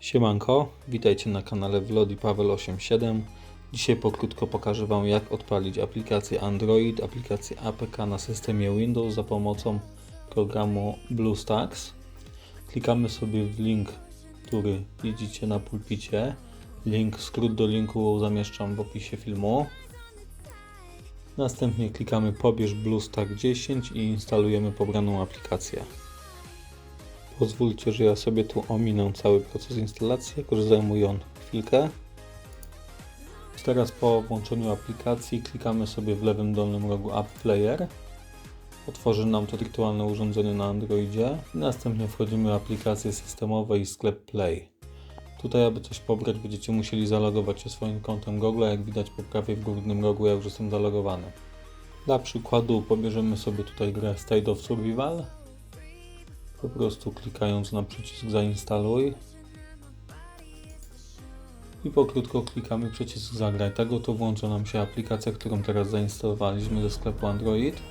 Siemanko, witajcie na kanale Vlodi Paweł 87. Dzisiaj pokrótko pokażę Wam jak odpalić aplikację Android, aplikację APK na systemie Windows za pomocą programu BlueStacks. Klikamy sobie w link, który widzicie na pulpicie. Link, skrót do linku zamieszczam w opisie filmu. Następnie klikamy pobierz BlueStack 10 i instalujemy pobraną aplikację. Pozwólcie, że ja sobie tu ominę cały proces instalacji, jako że zajmuje on chwilkę. Teraz po włączeniu aplikacji klikamy sobie w lewym dolnym rogu App Player. Otworzy nam to wirtualne urządzenie na Androidzie. Następnie wchodzimy w aplikacje systemowe i sklep Play. Tutaj, aby coś pobrać, będziecie musieli zalogować się swoim kontem Google. Jak widać po prawej w górnym rogu, ja już jestem zalogowany. Dla przykładu pobierzemy sobie tutaj grę State of Survival po prostu klikając na przycisk zainstaluj i pokrótko klikamy przycisk zagraj. Tego to włącza nam się aplikacja, którą teraz zainstalowaliśmy ze sklepu Android.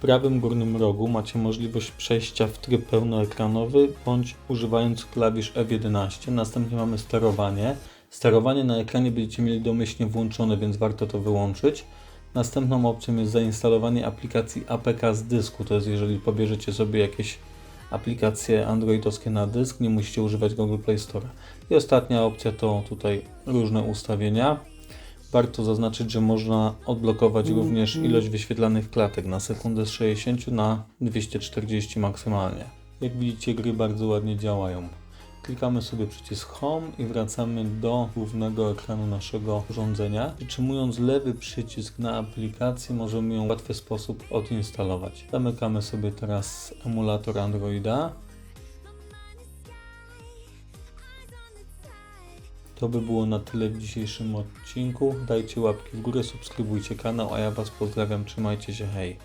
Prawym górnym rogu macie możliwość przejścia w tryb pełnoekranowy bądź używając klawisz F11. Następnie mamy sterowanie. Sterowanie na ekranie będziecie mieli domyślnie włączone, więc warto to wyłączyć. Następną opcją jest zainstalowanie aplikacji APK z dysku, to jest jeżeli pobierzecie sobie jakieś aplikacje androidowskie na dysk, nie musicie używać Google Play Store. I ostatnia opcja to tutaj różne ustawienia. Warto zaznaczyć, że można odblokować również ilość wyświetlanych klatek na sekundę z 60 na 240 maksymalnie. Jak widzicie, gry bardzo ładnie działają. Klikamy sobie przycisk Home i wracamy do głównego ekranu naszego urządzenia. Przytrzymując lewy przycisk na aplikację możemy ją w łatwy sposób odinstalować. Zamykamy sobie teraz emulator Androida. To by było na tyle w dzisiejszym odcinku. Dajcie łapki w górę, subskrybujcie kanał, a ja Was pozdrawiam. Trzymajcie się, hej!